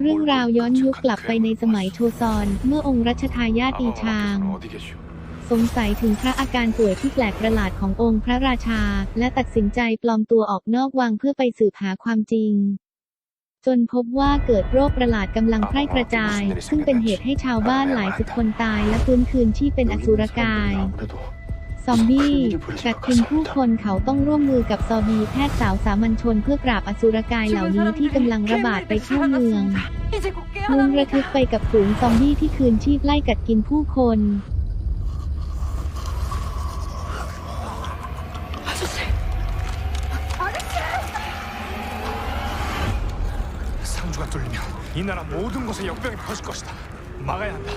เรื่องราวย้อนยุคกลับไปในสมัยโชซอน เมื่อองค์รัชทายาทอีชาง สงสัยถึงพระอาการป่วยที่แปลกประหลาดขององค์พระราชา และตัดสินใจปลอมตัวออกนอกวังเพื่อไปสืบหาความจริง จนพบว่าเกิดโรคประหลาดกำลังแพร่กระจาย ซึ่งเป็นเหตุให้ชาวบ้านหลายสิบคนตายและฟื้นคืนที่เป็นอสุรกาย ซอมบี้กัดกินผู้คนเขาต้องร่วมมือกับซอบีแพทย์สาวสามัญชนเพื่อปราบอสุรกายเหล่านี้ที่กำลังระบาดไปทั่วเมือง 이제 곧 ลุ้นระทึก 깨어납니다. ไปกับฝูงซอมบี้ที่คืนชีพไล่กัดกินผู้คน 상주가 뚫리면 이 나라 모든 곳에 역병이 퍼질 것이다. 막아야 한다.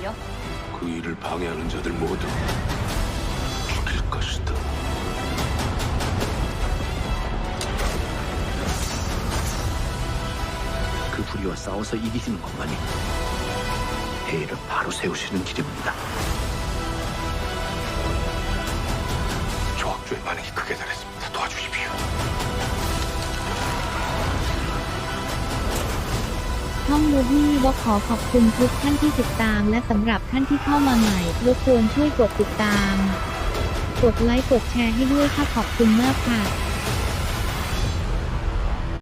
세자는요? 그 일을 방해하는 자들 모두 죽일 것이다. 그 불의와 싸워서 이기시는 것만이 해를 바로 세우시는 길입니다. 조합주의 반응이 크게 달했습니다. ห้องมูฟี่วอขอขอบคุณทุกท่านที่ติดตาม และสำหรับท่านที่เข้ามาใหม่ รบกวนช่วยกดติดตาม กดไลค์กดแชร์ให้ด้วยค่ะขอบคุณมากค่ะ